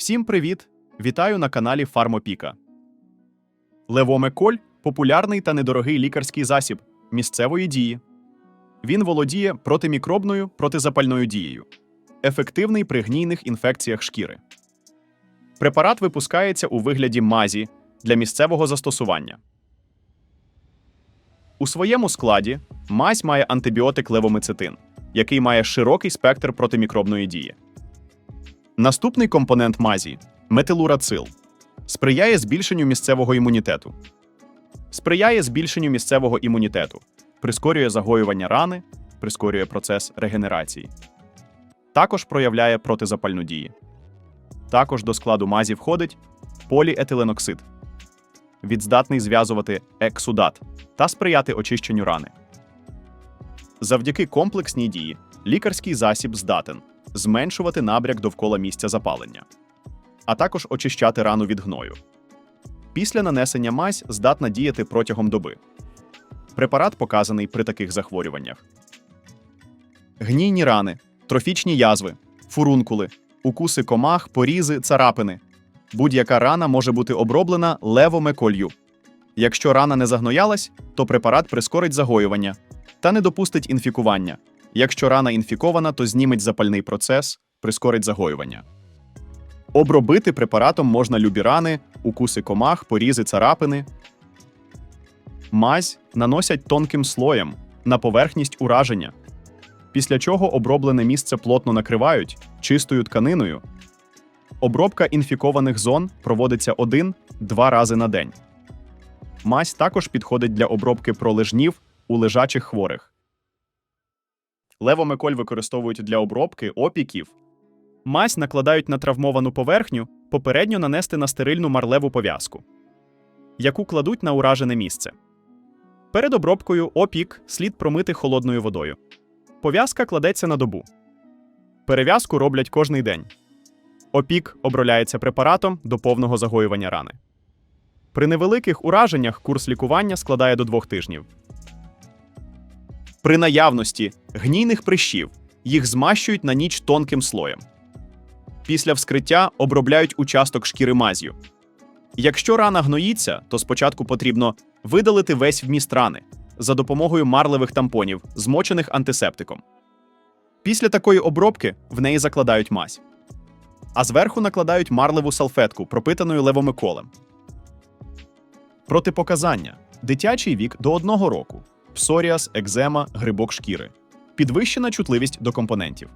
Всім привіт! Вітаю на каналі Фармопіка. Левомеколь популярний та недорогий лікарський засіб місцевої дії. Він володіє протимікробною протизапальною дією, ефективний при гнійних інфекціях шкіри. Препарат випускається у вигляді мазі для місцевого застосування. У своєму складі мазь має антибіотик левомицетин, який має широкий спектр протимікробної дії. Наступний компонент мазі метилурацил сприяє збільшенню місцевого імунітету. Сприяє збільшенню місцевого імунітету, прискорює загоювання рани, прискорює процес регенерації. Також проявляє протизапальну дію. Також до складу мазі входить поліетиленоксид. Відздатний зв'язувати ексудат та сприяти очищенню рани. Завдяки комплексній дії лікарський засіб здатен зменшувати набряк довкола місця запалення, а також очищати рану від гною. Після нанесення мазь здатна діяти протягом доби. Препарат показаний при таких захворюваннях: гнійні рани, трофічні язви, фурункули, укуси комах, порізи, царапини. Будь-яка рана може бути оброблена левомеколью. Якщо рана не загноялась, то препарат прискорить загоювання та не допустить інфікування. Якщо рана інфікована, то зніметь запальний процес, прискорить загоювання. Обробити препаратом можна любі рани, укуси комах, порізи, царапини. Мазь наносять тонким слоєм на поверхність ураження, після чого оброблене місце плотно накривають чистою тканиною. Обробка інфікованих зон проводиться один-два рази на день. Мазь також підходить для обробки пролежнів у лежачих хворих. Левомеколь використовують для обробки опіків. Мазь накладають на травмовану поверхню, попередньо нанести на стерильну марлеву пов'язку, яку кладуть на уражене місце. Перед обробкою опік слід промити холодною водою. Пов'язка кладеться на добу. Перев'язку роблять кожний день. Опік оброляється препаратом до повного загоювання рани. При невеликих ураженнях курс лікування складає до двох тижнів. При наявності гнійних прищів їх змащують на ніч тонким слоєм. Після вскриття обробляють участок шкіри маз'ю. Якщо рана гноїться, то спочатку потрібно видалити весь вміст рани за допомогою марливих тампонів, змочених антисептиком. Після такої обробки в неї закладають мазь, а зверху накладають марливу салфетку, пропитаною левомиколем. Протипоказання: дитячий вік до 1 року, псоріаз, екзема, грибок шкіри, підвищена чутливість до компонентів.